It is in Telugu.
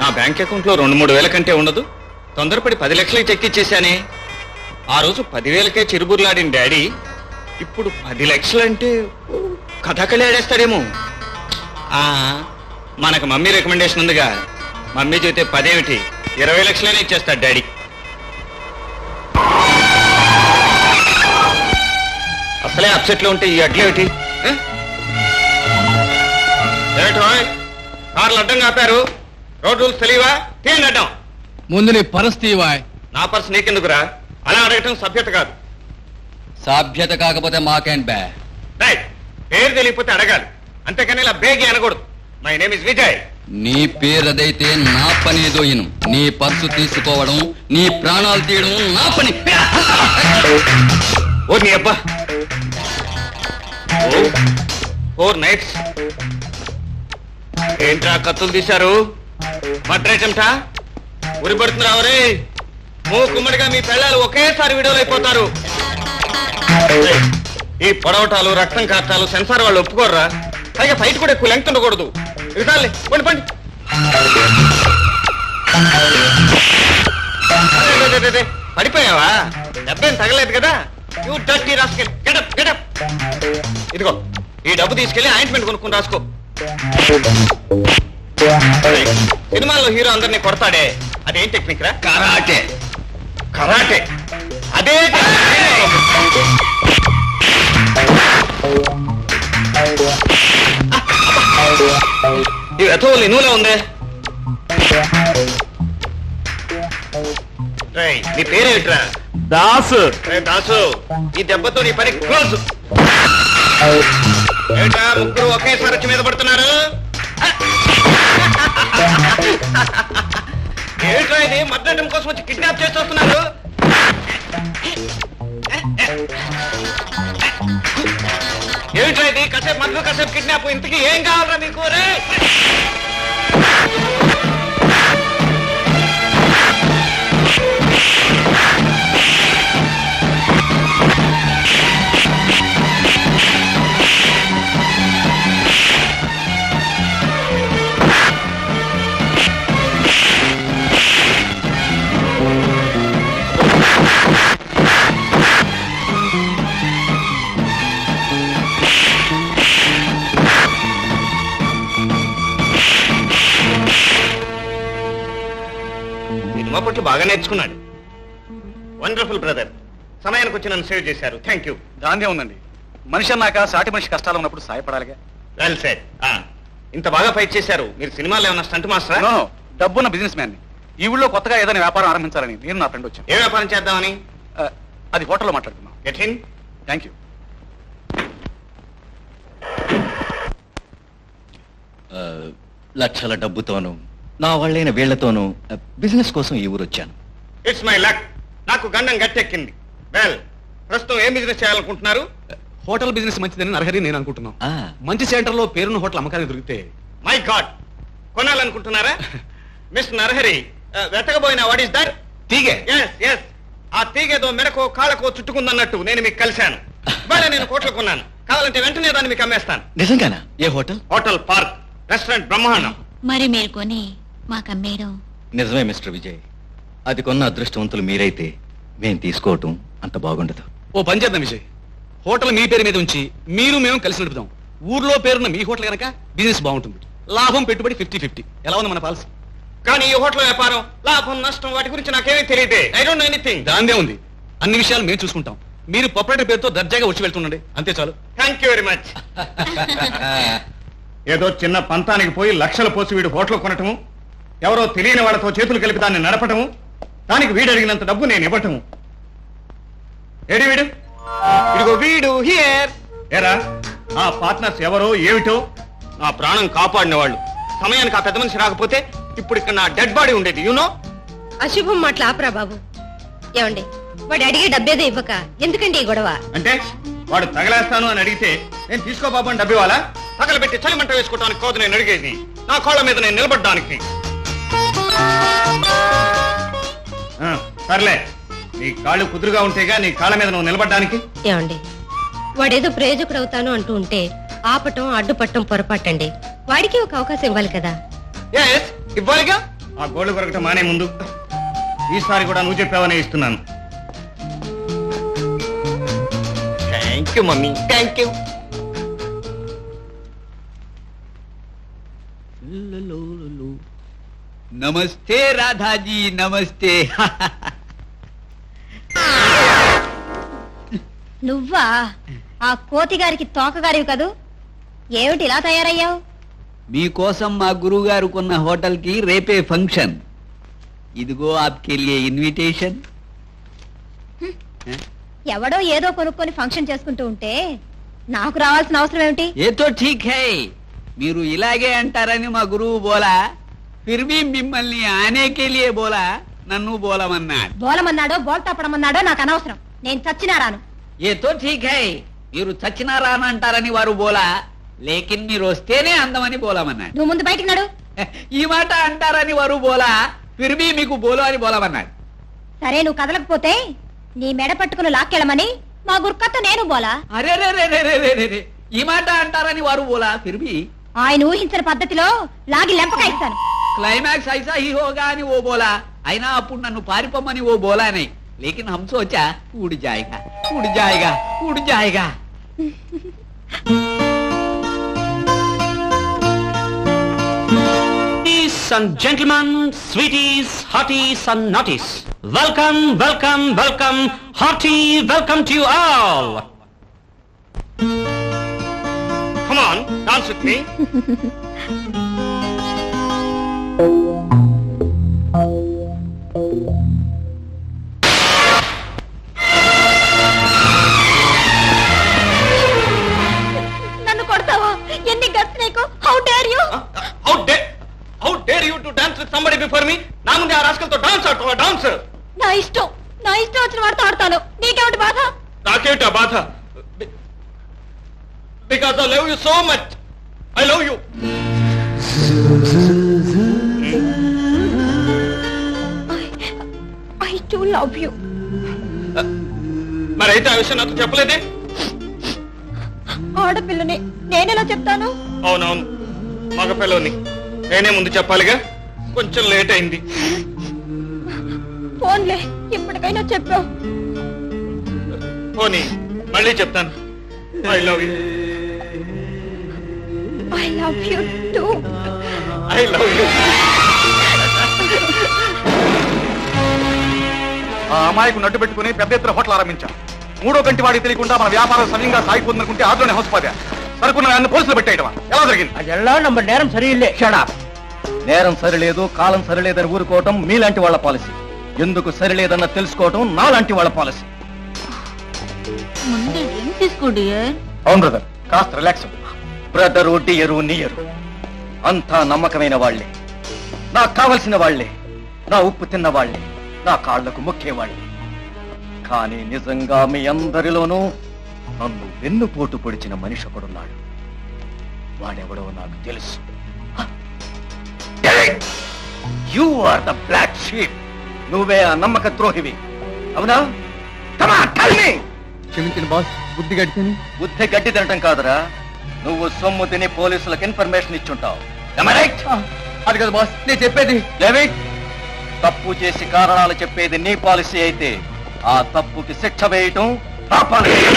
నా బ్యాంక్ అకౌంట్లో రెండు మూడు వేల కంటే ఉండదు. తొందరపడి పది లక్షలకి చెక్ ఇచ్చేసానే ఆ రోజు పదివేలకే చిరుబుర్లాడిన డాడీ ఇప్పుడు పది లక్షలంటే కథకళి ఆడేస్తాడేమో. మనకు మమ్మీ రికమెండేషన్ ఉందిగా. మమ్మీ చూస్తే పదేమిటి? ఇరవై లక్షలైనా ఇచ్చేస్తాడు డాడీ. అసలే అప్సెట్లో ఉంటే ఈ అడ్లేమిటి ఆ? కార్లు అడ్డం కాపారు రోడ్ రూల్స్ తెలియవా? తీయండి అడ్డం. ముందు నీ పరిస్థితి వాయ్ నా పర్స్ నీకెందుకురా? అలా అడగటం సభ్యత కాదు. సాభ్యత కాకపోతే మాకేంట్ బే? రైట్ పేరు తెలియకపోతే అడగాలి. అంతేకాని ఇలా బేగి అనకూడదు. మై నేమ్ ఇస్ విజయ్ నీ పేరదైతే నా పని ఏదో ఇను. నీ పర్సు తీసుకోవడం నీ ప్రాణాలు తీయడం నా పని. ఓ నీ అబ్బా. Four nights. ఏంట్రా కత్తులు తీశారు? భద్రేశంట? ఉరి పడుతున్నావు రే మూకుమ్మడిగా మీ పిల్లలు ఒకేసారి వీడియోలు అయిపోతారు. ఈ పొడవటాలు రక్తం కార్టాలు సెన్సార్ వాళ్ళు ఒప్పుకోర్రా. పైగా ఫైట్ కూడా ఎక్కువ లెంగ్త్ ఉండకూడదు. ఇది చాలే పండి పండి. పడిపోయావా? డబ్బేం తగలేదు కదా? యూ డస్టీ రాసుకెళ్ళి గెటప్ గెటప్ ఇదిగో ఈ డబ్బు తీసుకెళ్ళి ఆయింట్మెంట్ కొనుక్కుని రాసుకో. సినిమాల్లో హీరో అందరినీ కొడతాడే? అదేం టెక్నిక్ రా కరాటే. కరాటే. అదే. ఈ వెతవులు నువ్వులే ఉందే? నీ పేరేమిట్రా? దాసు. రే దాసు ఈ దెబ్బతో నీ పని క్లోజ్. ఏటా ముగ్గురు ఒకేసారి వచ్చి మీద పడుతున్నారు? ఏమిట్రా ఇది కోసం వచ్చి కిడ్నాప్ చేసి వస్తున్నారు. కసేపు ఇది కాసేపు మద్దతు కాసేపు కిడ్నాప్ ఇంతకీ ఏం కావాలరా మీకు రే సినిమా పట్ల బాగా నేర్చుకున్నాడు. వండర్ఫుల్ బ్రదర్ సమయానికి వచ్చి నన్ను సేవ్ చేశారు. థ్యాంక్ యూ దాందే ఉందండి మనిషి అన్నాక సాటి మనిషి కష్టాలు ఉన్నప్పుడు సాయపడాలిగా. వెల్ సెట్ ఇంత బాగా ఫైట్ చేశారు. మీరు సినిమాలో ఏమన్నా స్టంట్ మాస్టరా నో డబ్బున్న బిజినెస్ మ్యాన్ ఈ ఊళ్ళో కొత్తగా ఏదైనా వ్యాపారం ఆరంభించాలని నేను నా ఫ్రెండ్ వచ్చాను. ఏ వ్యాపారం చేద్దామని? అది హోటల్లో మాట్లాడుకున్నాం గెట్ ఇన్ థ్యాంక్ యూ లక్షల డబ్బుతోనూ నా వాళ్ళైన వీళ్ళతోనూ బిజినెస్ కోసం ఈ ఊరు వచ్చాను ఇట్స్ మై లక్ నాకు గండం గట్టెక్కింది. వెల్ ప్రస్తుతం ఏం బిజినెస్ చేయాలనుకుంటున్నారు? హోటల్ బిజినెస్ మంచిదని నరహరి నేను అనుకుంటున్నాను ఆ, మంచి సెంటర్లో పేరున్న హోటల్ అమ్మకానికి దొరికితే. మై గాడ్ కొనాలనుకుంటున్నారా? మిస్ నరహరి వెతకబోయిన వాట్ ఇస్ దట్ తీగే. ఎస్ ఎస్ ఆ తీగేదో మెడకో కాళ్ళకో చుట్టుకుందన్నట్టు నేను మీకు కలిశాను. ఇవాళ నేను కోట్లు కొన్నాను. కావాలంటే వెంటనే దాన్ని మీకు అమ్మేస్తాను. నిజంగానా? ఏ హోటల్? Hotel park. రెస్టారెంట్ బ్రహ్మాండం. మరి మీరు కొని నిజమే మిస్టర్ విజయ్. అది కొన్న అదృష్టవంతులు మీరైతే మేం తీసుకోవటం అంత బాగుండదు. ఓ పని చేద్దాం విజయ్. హోటల్ మీ పేరు మీద ఉంచి మీరు మేము కలిసి నడుపుదాం. ఊర్లో పేరున్న మీ హోటల్ కనుక బిజినెస్ బాగుంటుంది. లాభం పెట్టుబడి ఫిఫ్టీ ఫిఫ్టీ ఎలా ఉంది మన పాలసీ? కానీ ఈ హోటల్ వ్యాపారం లాభం నష్టం వాటి గురించి నాకేమీ తెలియదే. ఐ డోంట్ నో ఎనీథింగ్ దాందే ఉంది. అన్ని విషయాలు మేము చూసుకుంటాం. మీరు పొప్పరేటర్ పేరుతో దర్జాగా వచ్చి వెళ్తుండండి. అంతే చాలు. థ్యాంక్ యూ వెరీ మచ్ ఏదో చిన్న పంతానికి పోయి లక్షల పోసి వీడు హోటల్ కొనటము ఎవరో తెలియని వాళ్ళతో చేతులు కలిపి దాన్ని నడపటము? దానికి వీడు అడిగినంత డబ్బు నేను ఇవ్వటము. ఏడి వీడు? ఇదిగో వీడు హియర్. ఏరా? ఆ పార్ట్నర్స్ ఎవరో ఏమిటో? నా ప్రాణం కాపాడిన వాళ్ళు. సమయానికి ఆ పెద్ద మనిషి రాకపోతే ఇప్పుడు ఇక్కడ నా డెడ్ బాడీ ఉండేది యూనో అశుభం మాటలు ఆపరా బాబు. ఏమండి వాడు అడిగే డబ్బేదో ఇవ్వక ఎందుకండి ఈ గొడవ? అంటే వాడు తగలేస్తాను అని అడిగితే నేను తీసుకో బాబు అని డబ్బు ఇవ్వాలా? తగలబెట్టి చలిమంట వేసుకోవడానికి కాదు నేను అడిగేది. నా కాళ్ళ మీద నేను నిలబడ్డానికి. ఆ, సర్లే. నీ కాళ్ళు కుదురుగా ఉంటేగా నీ కాళ్ళ మీద నువ్వు నిలబడ్డానికి. ఏమండి? వాడేదో ప్రయోజకుడు అవుతాను అంటూ ఉంటే ఆపటం అడ్డుపట్టం పొరపాటండి. వాడికి ఒక అవకాశం ఇవ్వాలి కదా? ఎస్ ఇవ్వాలిగా? ఆ గోల్డ్ కొరకటం మానే ముందు. ఈసారి కూడా నువ్వు చెప్పావనే ఇస్తున్నాను. Thank you mummy. Thank you నమస్తే రాధాజీ నమస్తే. నువ్వా? ఆ కోతి గారికి తోకగారివి కదూ? ఏమిటి ఇలా తయారయ్యావు? మీకోసం మా గురువు గారు కొన్న హోటల్కి రేపే ఫంక్షన్. ఇదిగో ఆప్కే లియే ఇన్విటేషన్. ఎవడో ఏదో కొనుక్కొని ఫంక్షన్ చేసుకుంటూ ఉంటే నాకు రావాల్సిన అవసరం ఏమిటి? ఏతో ఠీక్ హై. మీరు ఇలాగే అంటారని మా గురువు బోలా. ఫిర్బీ మిమ్మల్ని లియే బోలా నన్ను బోలమన్నాడు నాకు అనవసరం. నేను చచ్చినా రాను. ఏతో ఠీక్ హై మీరు చచ్చినారా అని అంటారని వారు బోలా లేకిన్ మీరు వస్తేనే అందమని బోలమన్నాడు నువ్వు ముందు బయటికి నడు. ఈ మాట అంటారని వారు బోలా ఫిర్బీ మీకు బోలో అని బోలమన్నాడు సరే నువ్వు కదలకపోతే నీ మెడ పట్టుకుని లాక్కెళ్ళమని మా గుర్కత్త నేను బోలా. అరే రే రే రే రే రే రే రే. ఈ మాట అంటారని వారు బోలా ఫిర్బీ ఆయన ఊహించిన పద్ధతిలో లాగి లెంపక ఇస్తాను క్లైమాక్స్ ఐసా హీ హోగా అని ఓ బోలా అయినా అప్పుడు నన్ను పారిపోమని ఓ బోలా అని లేకిన్ హమ్ సోచా ఉడి జాయిగా ఉడి జాయిగా ఉడి జాయిగా and gentlemen, sweeties, hearties and naughties, welcome, welcome, welcome, hearty welcome to you all. Come on, dance with me. నీకు? How dare you how day how dare you to dance with somebody before me నా ముందే ఆ రాస్కల్తో డాన్స్ ఆడుతావా? డాన్స్ నా ఇష్టం. నా ఇష్టం వచ్చిన వాడితో ఆడతాను. నీకేమిటి బాధ? నాకేమిటి ఆ బాధ? Because I love you so much I love you I too love you మరి అయితే ఆ విషయం నాకు చెప్పలేదే? ఆడపిల్లని నేనెలా చెప్తాను? అవునవును. మగ పిల్లని నేనే ముందు చెప్పాలిగా? కొంచెం లేట్ అయింది. ఫోన్లే ఇప్పటికైనా చెప్పావు పోనీ మళ్ళీ చెప్తాను. I love you I love you too I love you ఆ అమ్మాయికు నడ్డు పెట్టుకుని పెద్ద ఎత్తున హోటల్ ఆరంభించాం. మూడో గంటి వాడికి తెలియకుండా మన వ్యాపారం సమయంగా సాగిపోతుందనుకుంటే ఆటోనే హౌస్ సరుకున్న దాన్ని పోలీసులు పెట్టేయటమా? ఎలా జరిగింది? అదెల్లా నమ్మ నేరం సరియిల్లే. నేరం సరిలేదు కాలం సరిలేదని ఊరుకోవటం మీలాంటి వాళ్ళ పాలసీ. ఎందుకు సరిలేదన్న తెలుసుకోవటం నాలాంటి వాళ్ళ పాలసీ. ముందు డ్రింక్ బ్రదర్. కాస్త రిలాక్స్ బ్రదరు డియరు నియరు. అంతా నమ్మకమైన వాళ్ళే నాకు కావలసిన వాళ్ళే నా ఉప్పు తిన్న వాళ్ళే నా కాళ్ళకు మొక్కేవాళ్ళే కానీ నిజంగా మీ అందరిలోనూ నన్ను వెన్నుపోటు పొడిచిన మనిషి ఒకడున్నాడు. వాడెవడో నాకు తెలుసు. You are the black sheep నువ్వే ఆ నమ్మక ద్రోహివి. అవునా? క్షమించిన బాస్ బుద్ధి గడిచింది బుద్ధి గడ్డి తినటం కాదురా. నువ్వు సొమ్ము తిని పోలీసులకు ఇన్ఫర్మేషన్ ఇచ్చుంటావు? అది కదా బాస్ నేను చెప్పేది. తప్పు చేసి కారణాలు చెప్పేది నీ పాలసీ అయితే ఆ తప్పుకి శిక్ష వేయటం నా పాలసీ